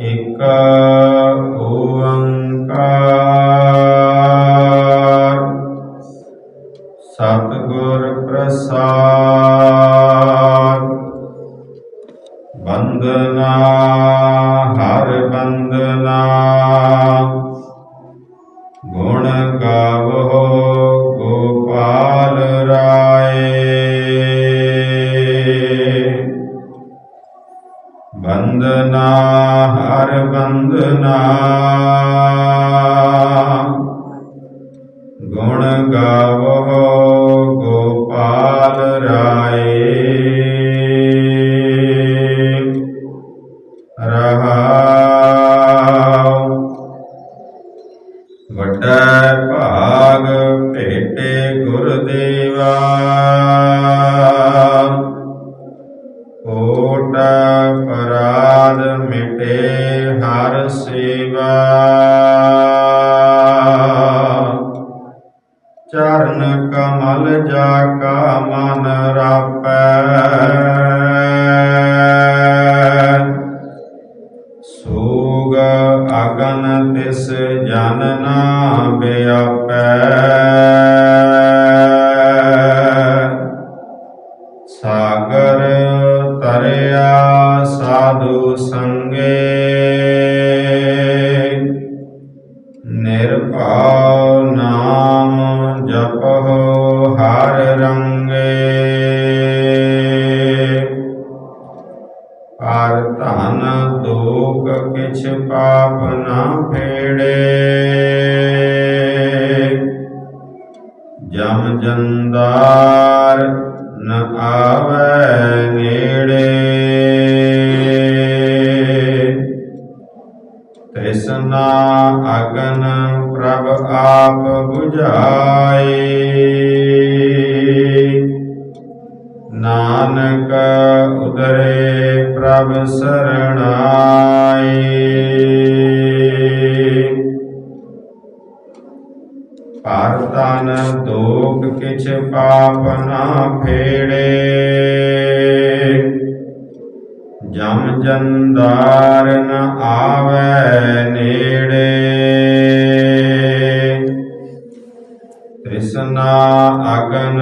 ਇਕ ਓੰਕਾਰ। ਸਤਿਗੁਰ ਪ੍ਰਸਾਦ। ਬੰਦਨਾ ਹਰ ਬੰਦਨਾ। ਗੁਣ ਗਾਵੋ ਬੰਦਨਾ ਹਰ ਬੰਦਨਾ ਗੁਣ ਗਾਵੋ ਗੋਪਾਲ ਰਾਏ। ਰਹਾਉ। ਵੱਡਾ ਭਾਗ ਭੇਟੇ ਗੁਰਦੇਵਾ। ਕੋਟ ਪਰਾਧ ਮਿਟੇ ਹਰ ਸੇਵਾ। ਚਰਨ ਕਮਲ ਜਾ ਕਾ ਮਨ ਰਾਪੈ। ਸੂਗ ਅਗਨ ਤਿਸ ਜਨ ਨਾ ਬਿਆਪੈ। ਸਾਗਰ ਤਰਿਆ ਸਾਧੂ ਸੰਗੇ। ਨਿਰਭਉ ਨਾਮ ਜਪਹੁ ਹਰ ਰੰਗੇ। ਪਰ ਧਨ ਦੋਖ ਕਿਛ ਪਾਪ ਨਾ ਫੇੜੇ। ਜਮ ਜੰਦਾਰ ਤ੍ਰਿਸ਼ਨਾ ਅਗਨ ਪ੍ਰਭ ਆਪ 부ਝਾਏ। ਨਾਨਕ ਉਦਰੇ ਪ੍ਰਭ ਸਰਣਾਏ। ਪਰ ਦੋਖ ਕਿਛ ਪਾਪ ਨਾ ਫੇੜੇ। ਜਮ ਜੰਦਾਰ ਨ ਆਵੈ ਅਗਨ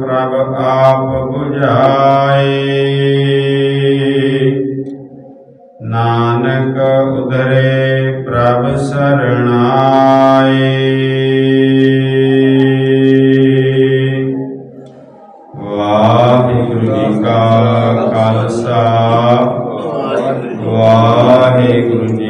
ਪ੍ਰਭ ਆਪ 부ਝਾਏ। ਨਾਨਕ ਉਦਰੇ ਪ੍ਰਭ ਸਰਣਾਏ। ਵਾਹਿਗੁਰੂ ਜੀ ਕਾ ਖਾਲਸਾ। ਵਾਹਿਗੁਰੂ ਜੀ